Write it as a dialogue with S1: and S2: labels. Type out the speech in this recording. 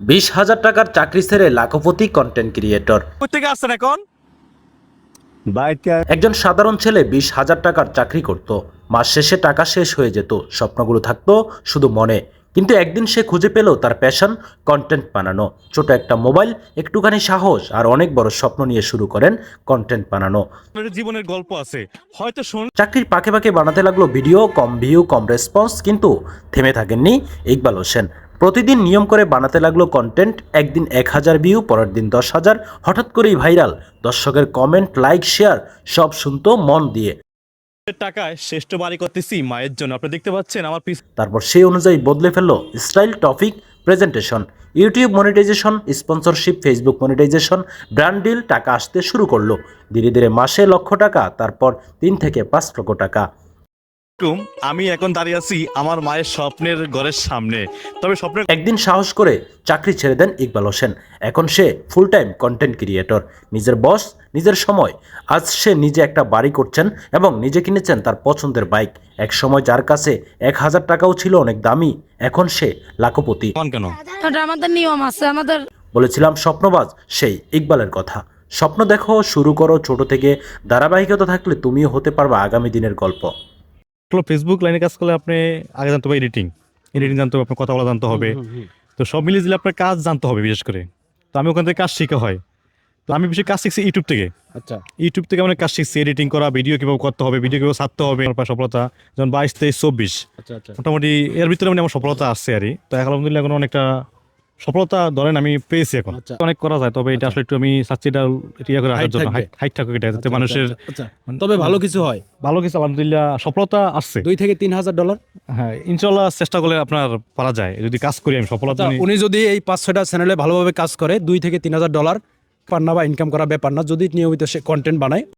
S1: বিশ হাজার টাকার চাকরি ছেড়ে লাখপতি কন্টেন্ট ক্রিয়েটর
S2: কোথেকে আসছেন এখন?
S1: একজন সাধারণ ছেলে বিশ হাজার টাকার চাকরি করত। মাস শেষে টাকা শেষ হয়ে যেত। স্বপ্নগুলো থাকতো শুধু মনে। কিন্তু একদিন সে খুঁজে পেল তার প্যাশন কন্টেন্ট বানানো। ছোট একটা মোবাইল একটুখানি সাহস আর অনেক বড় স্বপ্ন নিয়ে শুরু করেন কন্টেন্ট বানানো।
S2: জীবনের গল্প আছে। হয়তো শুন
S1: চাকরির পাকে পাকে বানাতে লাগল ভিডিও কম ভিউ কম রেসপন্স কিন্তু থেমে থাকেননি ইকবাল হোসেন। প্রতিদিন নিয়ম করে বানাতে লাগল কন্টেন্ট একদিন এক হাজার ভিউ পরের দিন দশ হাজার। হঠাৎ করেই ভাইরাল দর্শকের কমেন্ট লাইক শেয়ার সব শুনতো মন দিয়ে।
S2: টাকায় শ্রেষ্ঠ বাড়ি করতেছি মায়ের জন্য। আপনি দেখতে পাচ্ছেন আমার পিছ
S1: তারপর সেই অনুযায়ী বদলে ফেলল style topic presentation YouTube monetization sponsorship Facebook monetization brand deal টাকা আসতে শুরু করল। ধীরে ধীরে মাসে লক্ষ টাকা তারপর তিন থেকে পাঁচ লক্ষ টাকা।
S2: আলাইকুম। আমি এখন দাঁড়িয়ে আছি আমার মায়ের স্বপ্নের ঘরের সামনে। তবে স্বপ্নের
S1: একদিন সাহস করে চাকরি ছেড়ে দেন ইকবাল হোসেন। এখন সে ফুল টাইম কন্টেন্ট ক্রিয়েটর নিজের বস নিজের সময়। আজ সে নিজে একটা বাড়ি করছেন এবং নিজে কিনেছেন তার পছন্দের বাইক এক সময় যার কাছে এক হাজার টাকাও ছিল অনেক দামি। এখন সে লাখপতি।
S2: কেন?
S3: আমাদের নিয়ম আছে আমাদের
S1: বলেছিলাম স্বপ্নবাজ সেই ইকবালের কথা। স্বপ্ন দেখো শুরু করো ছোট থেকে। ধারাবাহিকতা থাকলে তুমিও হতে পারবে আগামী দিনের গল্প।
S2: হলো ফেসবুক লাইনে কাজ করলে আপনি আগে জানতে হবে এডিটিং এডিটিং জানতে হবে আপনার কথা বলা জানতে হবে। তো সব মিলিয়ে দিলে আপনার কাজ জানতে হবে বিশেষ করে তো আমি ওখান থেকে কাজ শেখা হয়। তো আমি বেশি কাজ শিখছি ইউটিউব থেকে।
S4: আচ্ছা।
S2: ইউটিউব থেকে অনেক কাজ শিখছি এডিটিং করা ভিডিও কীভাবে করতে হবে ভিডিও কীভাবে ছাড়তে হবে তারপর সফলতা। যেমন বাইশ তেইশ চব্বিশ।
S4: আচ্ছা আচ্ছা।
S2: মোটামুটি এর ভিতরে মানে আমার সফলতা আসছে আর তো এখন আলহামদুলিল্লাহ এখন অনেকটা সফলতা ধরেন আমি পেয়েছি এখন।
S4: আচ্ছা।
S2: অনেক করা যায় তবে এটা আসলে একটু আমি চাচ্ছি এটা ইয়ে করে রাখার জন্য হাইট থাকুক এটা যাতে মানুষের
S4: আচ্ছা তবে ভালো কিছু হয়।
S2: ভালো কিছু আলহামদুলিল্লাহ সফলতা আসছে।
S4: দুই থেকে তিন হাজার ডলার
S2: হ্যাঁ ইনশাল্লাহ চেষ্টা করলে আপনার পারা যায় যদি কাজ করি আমি সফলতা
S4: আচ্ছা, উনি যদি এই পাঁচ ছয়টা চ্যানেলে ভালোভাবে কাজ করে দুই থেকে তিন হাজার ডলার পার না বা ইনকাম করা ব্যাপার না যদি নিয়মিত সে কন্টেন্ট বানায়।